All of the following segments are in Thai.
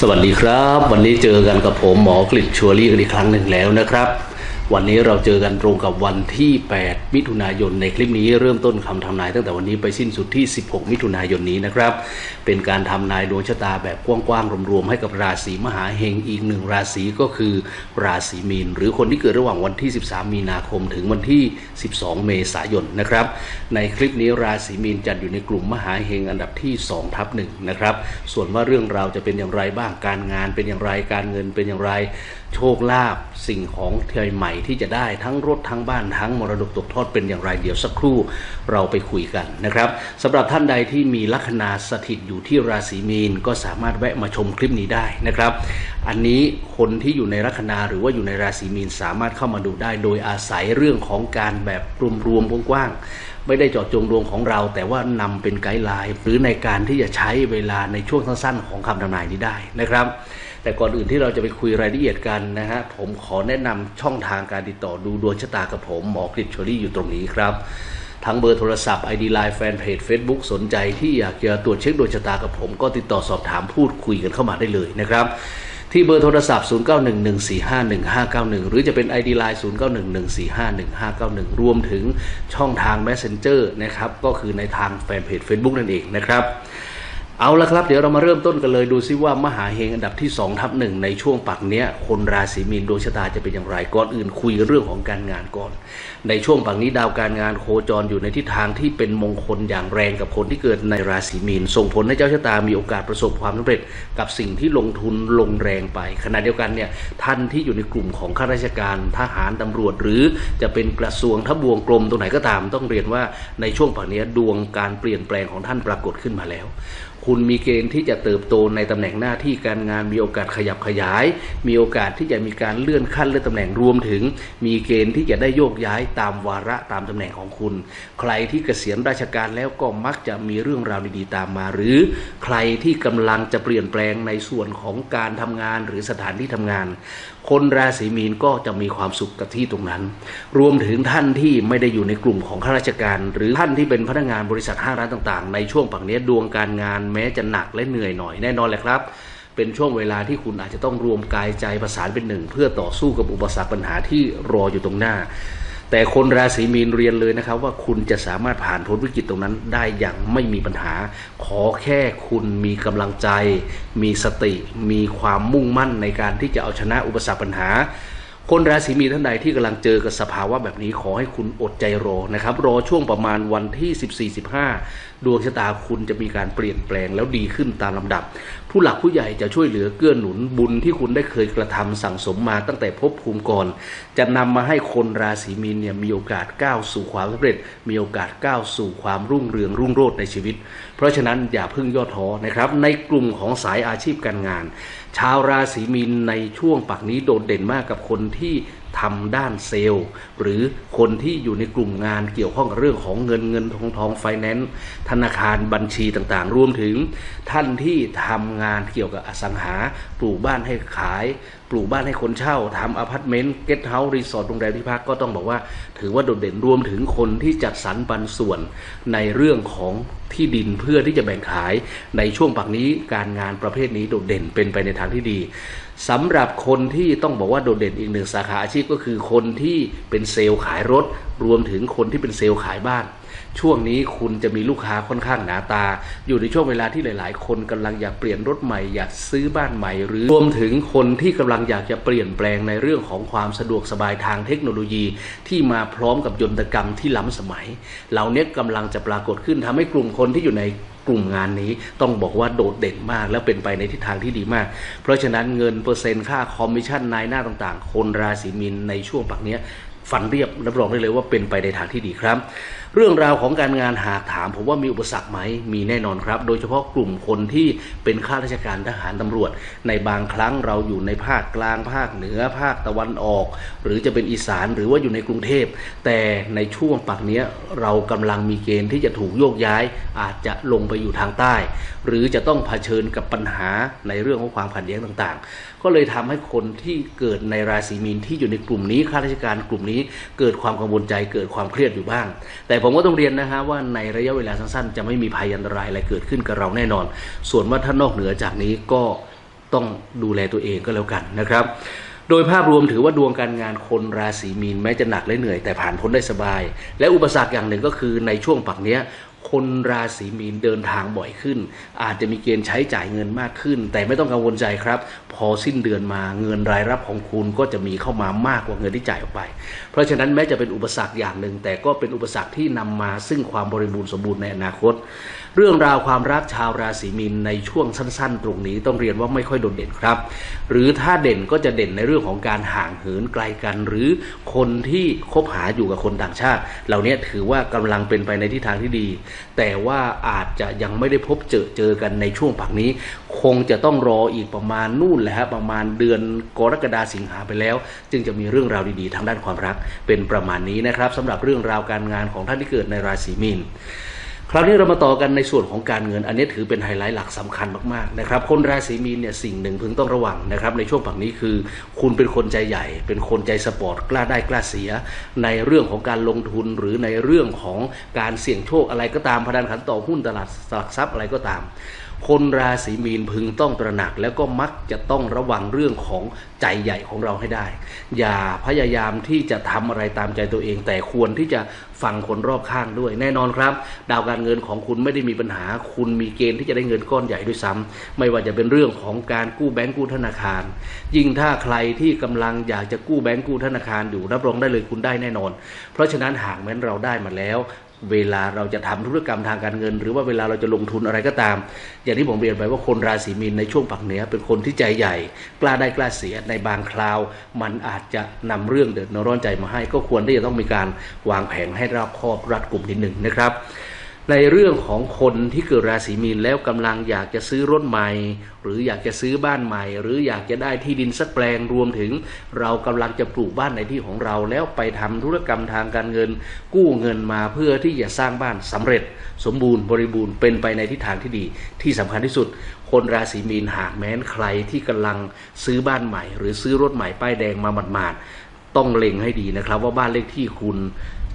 สวัสดีครับ วันนี้เจอกันกับผมหมอกฤษชัวรี่กันอีกครั้งหนึ่งแล้วนะครับ วันนี้เราเจอกันตรงกับวันที่ 8 มิถุนายน ในคลิปนี้เริ่มต้นคำทำนายตั้งแต่วันนี้ไปสิ้นสุดที่ 16 มิถุนายนนี้นะครับ เป็นการทำนายดวงชะตาแบบกว้างๆรวมๆให้กับราศีมหาเฮงอีกหนึ่งราศีก็คือ ราศีมีน หรือคนที่เกิดระหว่างวันที่ 13 มีนาคมถึงวันที่ 12 เมษายนนะครับ ในคลิปนี้ราศีมีนจัดอยู่ในกลุ่มมหาเฮงอันดับที่2ทับหนึ่งนะครับ ส่วนว่าเรื่องราวจะเป็นอย่างไรบ้าง การงานเป็นอย่างไร การเงินเป็นอย่างไร โชคลาภสิ่งของเทยใหม่ที่จะได้ทั้งรถทั้งบ้านทั้งมรดกตกทอดเป็นอย่างไรเดี๋ยวสักครู่เราไปคุยกันนะครับสำหรับท่านใดที่มีลัคนาสถิตอยู่ที่ราศีมีนก็สามารถแวะมาชมคลิปนี้ได้นะครับ อันนี้คนที่อยู่ในลัคนาหรือว่าอยู่ในราศีมีนสามารถเข้ามาดูได้ โดยอาศัยเรื่องของการแบบรวมๆกว้างๆไม่ได้เจาะจงดวงของเรา แต่ว่านำเป็นไกด์ไลน์หรือในการที่จะใช้เวลาในช่วงสั้นๆของคำทำนายนี้ได้นะครับ แต่ก่อนอื่นที่เราจะไปคุยรายละเอียดกันนะฮะผมขอแนะนำช่องทางการติดต่อดูดวงชะตากับผมหมอกฤษชลี่อยู่ตรงนี้ครับ ทั้งเบอร์โทรศัพท์ ID Line แฟนเพจ Facebook สนใจที่อยากจะตรวจเช็คดวงชะตากับผม ก็ติดต่อสอบถามพูดคุยกันเข้ามาได้เลยนะครับที่เบอร์โทรศัพท์ 0911451591 หรือจะเป็น ID Line 0911451591 รวมถึงช่องทาง Messenger นะครับ ก็คือในทางแฟนเพจ Facebook นั่นเองนะครับ เอาละครับ เดี๋ยวเรามาเริ่มต้นกันเลยดูซิว่ามหาเฮงอันดับที่2ทับหนึ่งในช่วงปักเนี้ย คนราศีมีนดวงชะตาจะเป็นอย่างไรก่อนอื่นคุยเรื่องของการงานก่อน ในช่วงปักนี้ดาวการงานโคจรอยู่ในทิศทางที่เป็นมงคลอย่างแรงกับคนที่เกิดในราศีมีน ส่งผลให้เจ้าชะตามีโอกาสประสบความสำเร็จ กับสิ่งที่ลงทุนลงแรงไปขณะเดียวกันเนี่ยท่านที่อยู่ในกลุ่มของข้าราชการทหารตำรวจ หรือจะเป็นกระทรวงทบวงกรมตรงไหนก็ตาม ต้องเรียนว่าในช่วงปักนี้ดวงการเปลี่ยนแปลงของท่านปรากฏขึ้นมาแล้วคุณมีเกณฑ์ที่จะเติบโตในตำแหน่งหน้าที่การงานมีโอกาสขยับขยาย มีโอกาสที่จะมีการเลื่อนขั้นเลื่อนตำแหน่งรวมถึง มีเกณฑ์ที่จะได้โยกย้ายตามวาระตามตำแหน่งของคุณ ใครที่เกษียณราชการแล้วก็มักจะมีเรื่องราวดีๆตามมา หรือใครที่กำลังจะเปลี่ยนแปลงในส่วนของการทำงานหรือสถานที่ทำงาน คนราศีมีนก็จะมีความสุขกับที่ตรงนั้น รวมถึงท่านที่ไม่ได้อยู่ในกลุ่มของข้าราชการ หรือท่านที่เป็นพนักงานบริษัทห้างร้านต่างๆ ในช่วงปักนี้ดวงการงานแม้จะหนักและเหนื่อยหน่อยแน่นอนแหละครับ เป็นช่วงเวลาที่คุณอาจจะต้องรวมกายใจประสานเป็นหนึ่ง เพื่อต่อสู้กับอุปสรรคปัญหาที่รออยู่ตรงหน้า แต่คนราศีมีนเรียนเลยนะครับว่าคุณจะสามารถผ่านพ้นวิกฤตตรงนั้นได้อย่างไม่มีปัญหา ขอแค่คุณมีกำลังใจ มีสติ มีความมุ่งมั่นในการที่จะเอาชนะอุปสรรคปัญหา คนราศีมีท่านใดที่กำลังเจอกับสภาวะแบบนี้ขอให้คุณอดใจรอนะครับ รอช่วงประมาณวันที่ 14-15 ดวงชะตาคุณจะมีการเปลี่ยนแปลงแล้วดีขึ้นตามลำดับ ผู้หลักผู้ใหญ่จะช่วยเหลือเกื้อหนุนบุญที่คุณได้เคยกระทำสั่งสมมาตั้งแต่ภพภูมิก่อน จะนำมาให้คนราศีมีนเนี่ยมีโอกาสก้าวสู่ความสำเร็จ มีโอกาสก้าวสู่ความรุ่งเรืองรุ่งโรจน์ในชีวิต เพราะฉะนั้นอย่าเพิ่งย่อท้อนะครับในกลุ่มของสายอาชีพการงาน ชาวราศีมีนในช่วงปักนี้โดดเด่นมากกับคนที่ ทำด้านเซลล์ หรือคนที่อยู่ในกลุ่มงานเกี่ยวข้องกับเรื่องของเงินเงินทองทองไฟแนนซ์ธนาคารบัญชีต่างๆ รวมถึงท่านที่ทำงานเกี่ยวกับอสังหา ปลูกบ้านให้ขาย ปลูกบ้านให้คนเช่าทำอพาร์ตเมนต์เกสต์เฮาส์รีสอร์ทโรงแรมที่พักก็ต้องบอกว่า ถือว่าโดดเด่นรวมถึงคนที่จัดสรรปันส่วนในเรื่องของที่ดินเพื่อที่จะแบ่งขายในช่วงปักนี้การงานประเภทนี้โดดเด่นเป็นไปในทางที่ดี สำหรับคนที่ต้องบอกว่าโดดเด่นอีกหนึ่งสาขาอาชีพก็คือคนที่เป็นเซลล์ขายรถ รวมถึงคนที่เป็นเซลล์ขายบ้าน ช่วงนี้คุณจะมีลูกค้าค่อนข้างหนาตา อยู่ในช่วงเวลาที่หลาย ๆ คนกำลังอยากเปลี่ยนรถใหม่อยากซื้อบ้านใหม่ หรือรวมถึงคนที่กำลังอยากจะเปลี่ยนแปลงในเรื่องของความสะดวกสบายทางเทคโนโลยี ที่มาพร้อมกับยนตกรรมที่ล้ำสมัย เหล่านี้กำลังจะปรากฏขึ้นทำให้กลุ่มคนที่อยู่ใน กลุ่มงานนี้ต้องบอกว่าโดดเด่นมาก และเป็นไปในทิศทางที่ดีมาก เพราะฉะนั้นเงินเปอร์เซ็นต์ค่าคอมมิชชั่นนายหน้าต่างๆ คนราศีมีนในช่วงปักเนี้ยฝันเรียบรับรองได้เลยว่าเป็นไปในทางที่ดีครับเรื่องราวของการงานหากถามผมว่ามีอุปสรรคไหมมีแน่นอนครับ โดยเฉพาะกลุ่มคนที่เป็นข้าราชการทหารตำรวจ ในบางครั้งเราอยู่ในภาคกลางภาคเหนือภาคตะวันออก หรือจะเป็นอีสานหรือว่าอยู่ในกรุงเทพ แต่ในช่วงปักเนี้ยเรากำลังมีเกณฑ์ที่จะถูกโยกย้าย อาจจะลงไปอยู่ทางใต้ หรือจะต้องเผชิญกับปัญหาในเรื่องของความขัดแย้งต่างๆ ก็เลยทำให้คนที่เกิดในราศีมีนที่อยู่ในกลุ่มนี้ข้าราชการกลุ่มนี้เกิดความกังวลใจเกิดความเครียดอยู่บ้าง แต่ผมก็ต้องเรียนนะฮะว่าในระยะเวลาสั้นๆ จะไม่มีภัยอันตรายอะไรเกิดขึ้นกับเราแน่นอน ส่วนว่าถ้านอกเหนือจากนี้ก็ต้องดูแลตัวเองก็แล้วกันนะครับ โดยภาพรวมถือว่าดวงการงานคนราศีมีนแม้จะหนักและเหนื่อยแต่ผ่านพ้นได้สบาย และอุปสรรคอย่างหนึ่งก็คือในช่วงปักเนี้ย คนราศีมีนเดินทางบ่อยขึ้น อาจจะมีเกณฑ์ใช้จ่ายเงินมากขึ้น แต่ไม่ต้องกังวลใจครับ พอสิ้นเดือนมาเงินรายรับของคุณก็จะมีเข้ามามากกว่าเงินที่จ่ายออกไป เพราะฉะนั้นแม้จะเป็นอุปสรรคอย่างหนึ่ง แต่ก็เป็นอุปสรรคที่นำมาซึ่งความบริบูรณ์สมบูรณ์ในอนาคต เรื่องราวความรักชาวราศีมีนในช่วงสั้น ๆ ตรงนี้ต้องเรียนว่าไม่ค่อยโดดเด่นครับ หรือถ้าเด่นก็จะเด่นในเรื่องของการห่างเหินไกลกันหรือคนที่คบหาอยู่กับคนต่างชาติ เหล่านี้ถือว่ากำลังเป็นไปในทิศทางที่ดีแต่ว่าอาจจะยังไม่ได้พบเจอเจอกันในช่วงผักนี้ คงจะต้องรออีกประมาณนู่นแหละฮะประมาณเดือนกรกฎาสิงหาไปแล้ว จึงจะมีเรื่องราวดีๆ ทางด้านความรัก เป็นประมาณนี้นะครับสำหรับเรื่องราวการงานของท่านที่เกิดในราศีมีน คราวนี้เรามาต่อกันในส่วนของการเงิน อันนี้ถือเป็นไฮไลท์หลักสำคัญมากๆนะครับคนราศีมีนเนี่ยสิ่งหนึ่งพึงต้องระวังนะครับในช่วงปักนี้คือ คุณเป็นคนใจใหญ่ เป็นคนใจสปอร์ตกล้าได้กล้าเสีย ในเรื่องของการลงทุนหรือในเรื่องของการเสี่ยงโชคอะไรก็ตามพนันขันต่อหุ้นตลาดหลักทรัพย์อะไรก็ตาม คนราศีมีนพึงต้องตระหนัก แล้วก็มักจะต้องระวังเรื่องของใจใหญ่ของเราให้ได้ อย่าพยายามที่จะทำอะไรตามใจตัวเอง แต่ควรที่จะฟังคนรอบข้างด้วย แน่นอนครับ ดาวการเงินของคุณไม่ได้มีปัญหา คุณมีเกณฑ์ที่จะได้เงินก้อนใหญ่ด้วยซ้ำไม่ว่าจะเป็นเรื่องของการกู้แบงก์กู้ธนาคาร ยิ่งถ้าใครที่กำลังอยากจะกู้แบงก์กู้ธนาคารอยู่รับรองได้เลยคุณได้แน่นอน เพราะฉะนั้นหากแม้นเราได้มาแล้ว เวลาเราจะทำธุรกรรมทางการเงิน หรือว่าเวลาเราจะลงทุนอะไรก็ตาม อย่างที่ผมเรียนไปว่าคนราศีมีนในช่วงปักเหนือเป็นคนที่ใจใหญ่ กล้าได้กล้าเสียในบางคราว มันอาจจะนำเรื่องเดือดร้อนใจมาให้ ก็ควรที่จะต้องมีการวางแผนให้รอบคอบรัดกลุ่มนิดหนึ่งนะครับ ในเรื่องของคนที่เกิดราศีมีนแล้วกำลังอยากจะซื้อรถใหม่ หรืออยากจะซื้อบ้านใหม่ หรืออยากจะได้ที่ดินสักแปลงรวมถึง เรากำลังจะปลูกบ้านในที่ของเราแล้วไปทำธุรกรรมทางการเงิน กู้เงินมาเพื่อที่จะสร้างบ้านสำเร็จ สมบูรณ์บริบูรณ์เป็นไปในทิศทางที่ดี ที่สำคัญที่สุด คนราศีมีนหากแม้นใครที่กำลังซื้อบ้านใหม่ หรือซื้อรถใหม่ป้ายแดงมาหมาดๆต้องเล็งให้ดีนะครับ ว่าบ้านเลขที่คุณ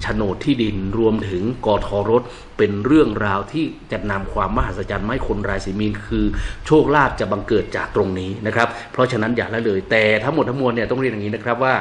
โฉนดที่ดินรวมถึงกอทอรถ เป็นเรื่องราวที่จะนำความมหัศจรรย์ไม่คนราศีมีนคือโชคลาภจะบังเกิดจากตรงนี้นะครับ เพราะฉะนั้นอย่าละเลย แต่ทั้งหมดทั้งมวลเนี่ยต้องเรียนอย่างนี้นะครับว่า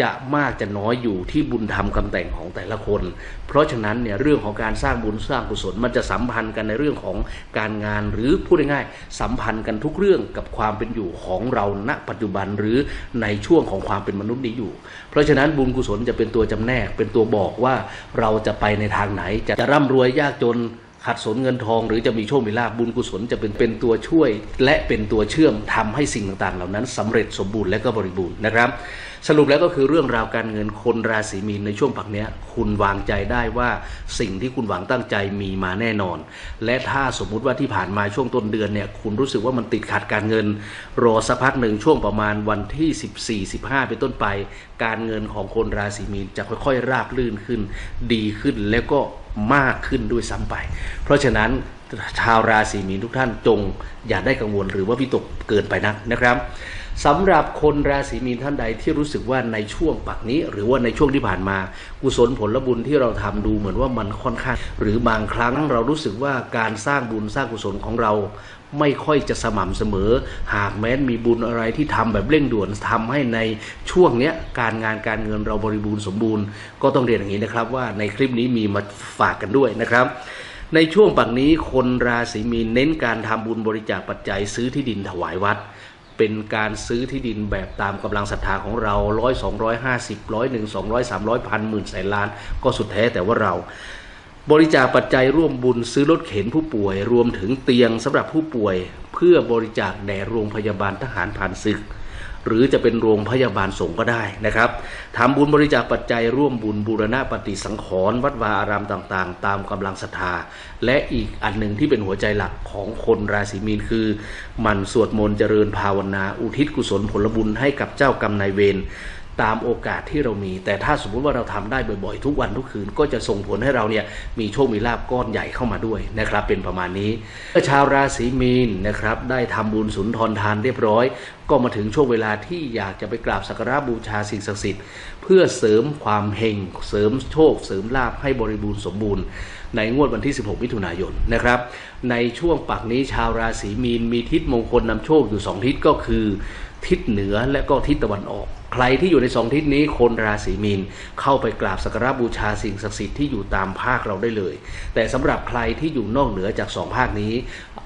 จะมากจะน้อยอยู่ที่บุญธรรมคำแต่งของแต่ละคน เพราะฉะนั้นเนี่ยเรื่องของการสร้างบุญสร้างกุศลมันจะสัมพันธ์กันในเรื่องของการงานหรือพูดง่ายๆสัมพันธ์กันทุกเรื่องกับความเป็นอยู่ของเราณปัจจุบันหรือในช่วงของความเป็นมนุษย์นี้อยู่ เพราะฉะนั้นบุญกุศลจะเป็นตัวจำแนก เป็นตัวบอกว่าเราจะไปในทางไหนจะจะร่ำรวยยากจนขัดสนเงินทองหรือจะมีโชคมีลาภบุญกุศลจะเป็นเป็นตัวช่วย และเป็นตัวเชื่อมทำให้สิ่งต่างๆ เหล่านั้นสำเร็จสมบูรณ์และก็บริบูรณ์นะครับ สรุปแล้วก็คือเรื่องราวการเงินคนราศีมีนในช่วงปักเนี้ย คุณวางใจได้ว่าสิ่งที่คุณหวังตั้งใจมีมาแน่นอน และถ้าสมมุติว่าที่ผ่านมาช่วงต้นเดือนเนี่ยคุณรู้สึกว่ามันติดขัดการเงิน รอสักพักหนึ่งช่วงประมาณวันที่ 14 15 เป็นต้นไป การเงินของคนราศีมีนจะค่อยๆ ราบลื่นขึ้น ดีขึ้นแล้วก็มากขึ้นด้วยซ้ำไป เพราะฉะนั้นชาวราศีมีนทุกท่านจงอย่าได้กังวลหรือว่าวิตกเกินไปนักนะครับ สำหรับคนราศีมีนท่านใดที่รู้สึกว่าในช่วงปักนี้ หรือว่าในช่วงที่ผ่านมา กุศลผลบุญที่เราทำดูเหมือนว่ามันค่อนข้าง หรือบางครั้งเรารู้สึกว่าการสร้างบุญสร้างกุศลของเรา ไม่ค่อยจะสม่ำเสมอ หากแม้นมีบุญอะไรที่ทำแบบเร่งด่วนทำให้ในช่วงเนี้ยการงานการเงินเราบริบูรณ์สมบูรณ์ ก็ต้องเรียนอย่างนี้นะครับว่าในคลิปนี้มีมาฝากกันด้วยนะครับในช่วงปักนี้คนราศีมีนเน้นการทำบุญบริจาคปัจจัยซื้อที่ดินถวายวัด เป็นการซื้อที่ดินแบบตามกำลังศรัทธาของเราร้อยสองร้อยห้าสิบร้อยหนึ่งสองร้อยสามร้อยพันหมื่นแสนล้าน ก็สุดแท้แต่ว่าเราบริจาคปัจจัยร่วมบุญซื้อรถเข็นผู้ป่วย รวมถึงเตียงสำหรับผู้ป่วย เพื่อบริจาคแด่โรงพยาบาลทหารผ่านศึก หรือจะเป็นโรงพยาบาลสงฆ์ก็ได้นะครับทำบุญบริจาคปัจจัยร่วมบุญบูรณะปฏิสังขรณ์วัดวาอารามต่างๆ ตามกำลังศรัทธา และอีกอันหนึ่งที่เป็นหัวใจหลักของคนราศีมีนคือมันสวดมนต์เจริญภาวนา อุทิศกุศลผลบุญให้กับเจ้ากรรมนายเวร ตามโอกาสที่เรามี แต่ถ้าสมมุติว่าเราทำได้บ่อยๆ ทุกวันทุกคืน ก็จะส่งผลให้เราเนี่ยมีโชคมีลาบก้อนใหญ่เข้ามาด้วยนะครับ เป็นประมาณนี้เมื่อชาวราศีมีนนะครับ ได้ทำบุญสุนทรทานเรียบร้อย ก็มาถึงช่วงเวลาที่อยากจะไปกราบสักการะบูชาสิ่งศักดิ์สิทธิ์เพื่อเสริมความเฮงเสริมโชค เสริมลาบให้บริบูรณ์สมบูรณ์ในงวดวันที่ 16 มิถุนายนนะครับ ในช่วงปักนี้ชาวราศีมีนมีทิศมงคลนำโชคอยู่ 2 ทิศก็คือ ทิศเหนือและก็ทิศตะวันออก ใครที่อยู่ในสองทิศนี้คนราศีมีนเข้าไปกราบสักการะบูชาสิ่งศักดิ์สิทธิ์ที่อยู่ตามภาคเราได้เลย แต่สำหรับใครที่อยู่นอกเหนือจากสองภาคนี้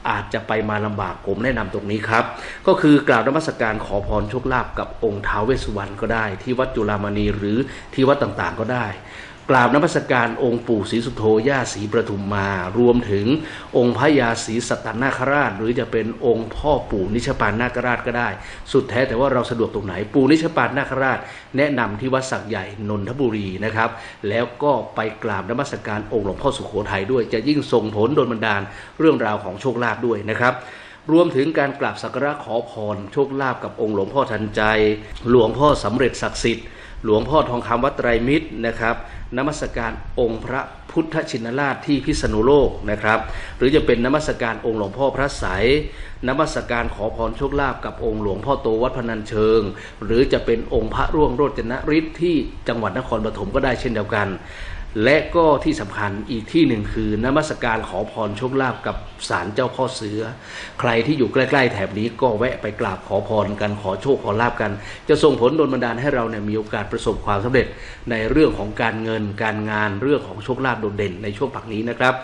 อาจจะไปมาลำบากผมแนะนำตรงนี้ครับ ก็คือกราบนมัสการขอพรโชคลาภกับองค์ท้าวเวสสุวรรณก็ได้ ที่วัดจุฬามณีหรือที่วัดต่างๆก็ได้ กราบนมัสการองค์ปู่ศรีสุโธย่าศรีประทุมมา รวมถึงองค์พระยาศรีสัตตนาคราช หรือจะเป็นองค์พ่อปู่นิชปานนาคราชก็ได้ สุดแท้แต่ว่าเราสะดวกตรงไหนปู่นิชปานนาคราช แนะนำที่วัดสักใหญ่นนทบุรีนะครับ แล้วก็ไปกราบนมัสการองค์หลวงพ่อสุโขทัยด้วย จะยิ่งส่งผลโดนบันดาลเรื่องราวของโชคลาภด้วยนะครับรวมถึงการกราบสักการะขอพรโชคลาภกับองค์หลวงพ่อทันใจ หลวงพ่อสำเร็จศักดิ์สิทธิ์ หลวงพ่อทองคำวัดไตรมิตรนะครับนมัสการองค์พระพุทธชินราชที่พิษณุโลกนะครับ หรือจะเป็นนมัสการองค์หลวงพ่อพระสายนมัสการขอพรโชคลาภกับองค์หลวงพ่อโตวัดพนัญเชิง หรือจะเป็นองค์พระร่วงโรจนฤทธิ์ที่จังหวัดนครปฐมก็ได้เช่นเดียวกัน และก็ที่สำคัญอีกที่หนึ่งคือนมัสการขอพรโชคลาภกับศาลเจ้าพ่อเสือ ใครที่อยู่ใกล้ๆแถบนี้ก็แวะไปกราบขอพรกันขอโชคขอลาบกัน จะส่งผลดลบันดาลให้เราเนี่ยมีโอกาสประสบความสำเร็จในเรื่องของการเงินการงานเรื่องของโชคลาภโดดเด่นในช่วงปักนี้นะครับ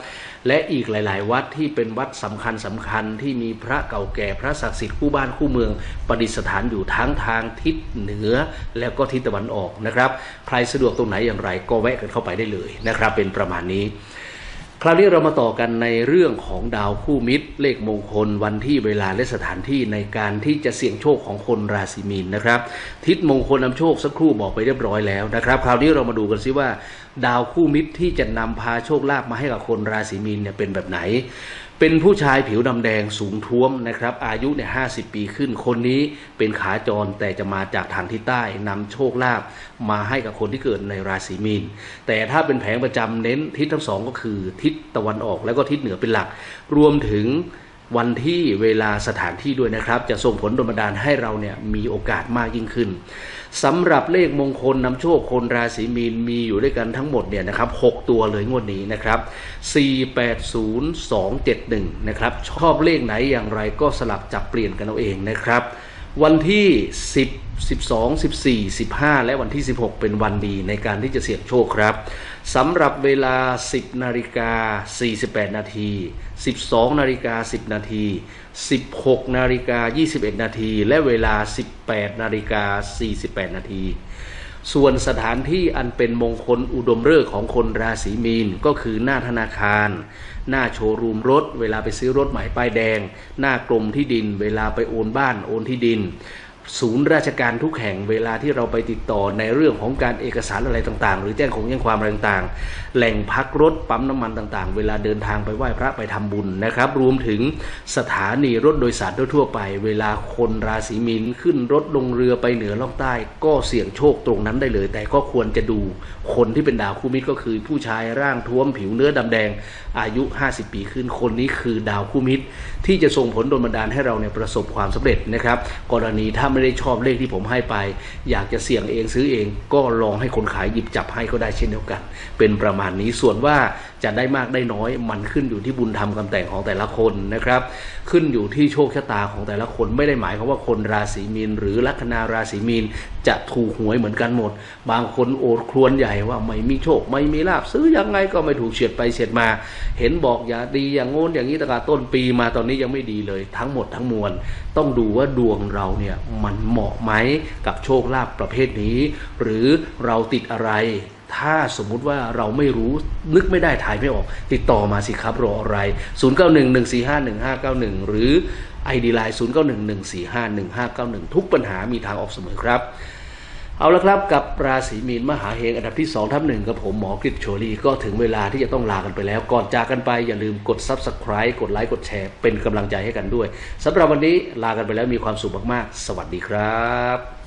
และอีกหลาย ๆ วัดที่เป็นวัดสำคัญสำคัญที่มีพระเก่าแก่พระศักดิ์สิทธิ์คู่บ้านคู่เมืองประดิษฐานอยู่ทั้งทางทิศเหนือ แล้วก็ทิศตะวันออกนะครับ ใครสะดวกตรงไหนอย่างไรก็แวะกันเข้าไปได้เลยนะครับ เป็นประมาณนี้ คราวนี้เรามาต่อกันในเรื่องของดาวคู่มิตร เลขมงคล วันที่เวลาและสถานที่ในการที่จะเสี่ยงโชคของคนราศีมีนนะครับ ทิศมงคลนำโชคสักครู่บอกไปเรียบร้อยแล้วนะครับ คราวนี้เรามาดูกันซิว่า ดาวคู่มิตรที่จะนำพาโชคลาภมาให้กับคนราศีมีนเนี่ยเป็นแบบไหน เป็นผู้ชายผิวดำแดงสูงท้วมนะครับ อายุเนี่ยห้ปีขึ้น คนนี้เป็นขาจรแต่จะมาจากทางทิศใต้นำโชคลาภมาให้กับคนที่เกิดในราศีมีน แต่ถ้าเป็นแผงประจำเน้นทิศทั้งสองก็คือทิศตะวันออกแล้วก็ทิศเหนือเป็นหลัก รวมถึง วันที่เวลาสถานที่ด้วยนะครับ จะส่งผลดลบันดาลให้เราเนี่ยมีโอกาสมากยิ่งขึ้นสำหรับเลขมงคลนำโชคคนราศีมีนมีอยู่ด้วยกันทั้งหมดเนี่ยนะครับ6ตัวเลยงวดนี้นะครับ 480271 นะครับ ชอบเลขไหนอย่างไรก็สลับจับเปลี่ยนกันเอาเองนะครับวันที่ 10 12 14 15 และวันที่ 16 เป็นวันดีในการที่จะเสี่ยงโชคครับ สำหรับเวลา 10นาฬิกา48นาที12นาฬิกา10นาที16นาฬิกา21นาทีและเวลา 18นาฬิกา48นาทีส่วนสถานที่อันเป็นมงคลอุดมฤกษ์ของคนราศีมีนก็คือหน้าธนาคาร หน้าโชว์รูมรถ เวลาไปซื้อรถใหม่ป้ายแดง หน้ากรมที่ดิน เวลาไปโอนบ้านโอนที่ดิน ศูนย์ราชการทุกแห่งเวลาที่เราไปติดต่อในเรื่องของการเอกสารอะไรต่างๆ หรือแจ้งของแจ้งความอะไรต่างๆ แหล่งพักรถปั๊มน้ำมันต่างๆ เวลาเดินทางไปไหว้พระไปทำบุญนะครับ รวมถึงสถานีรถโดยสารทั่วไป เวลาคนราศีมีนขึ้นรถลงเรือไปเหนือล่องใต้ ก็เสี่ยงโชคตรงนั้นได้เลย แต่ก็ควรจะดูคนที่เป็นดาวคู่มิตรก็คือผู้ชายร่างท้วมผิวเนื้อดำแดง อายุ 50 ปีขึ้นคนนี้คือดาวคู่มิตร ที่จะส่งผลดลบันดาลให้เราเนี่ยประสบความสำเร็จนะครับ กรณีถ้าไม่ได้ชอบเลขที่ผมให้ไป อยากจะเสี่ยงเองซื้อเอง ก็ลองให้คนขายหยิบจับให้ก็ได้เช่นเดียวกัน เป็นประมาณนี้ส่วนว่า จะได้มากได้น้อย มันขึ้นอยู่ที่บุญธรรมกำแต่งของแต่ละคนนะครับ ขึ้นอยู่ที่โชคชะตาของแต่ละคนไม่ได้หมายความว่าคนราศีมีน หรือลัคนาราศีมีน จะถูกหวยเหมือนกันหมด บางคนโอดครวญใหญ่ว่าไม่มีโชค ไม่มีลาบซื้อยังไงก็ไม่ถูกเฉียดไปเฉียดมา เห็นบอกอย่าดีอย่างโน้นอย่างนี้ตะกาต้นปีมาตอนนี้ยังไม่ดีเลย ทั้งหมดทั้งมวล ต้องดูว่าดวงเราเนี่ยมันเหมาะไหมกับโชคลาภประเภทนี้ หรือเราติดอะไร ถ้าสมมุติว่าเราไม่รู้นึกไม่ได้ถ่ายไม่ออก ติดต่อมาสิครับรออะไร 0911451591 หรือ ID Line 0911451591 ทุกปัญหามีทางออกเสมอครับ เอาละครับกับราศีมีนมหาเฮงอันดับที่ 2ทับหนึ่งกับผมหมอกริชโชลีก็ถึงเวลาที่จะต้องลากันไปแล้ว ก่อนจากกันไปอย่าลืมกด Subscribe กดไลค์กดแชร์เป็นกำลังใจให้กันด้วยสำหรับวันนี้ลากันไปแล้วมีความสุขมากๆ สวัสดีครับ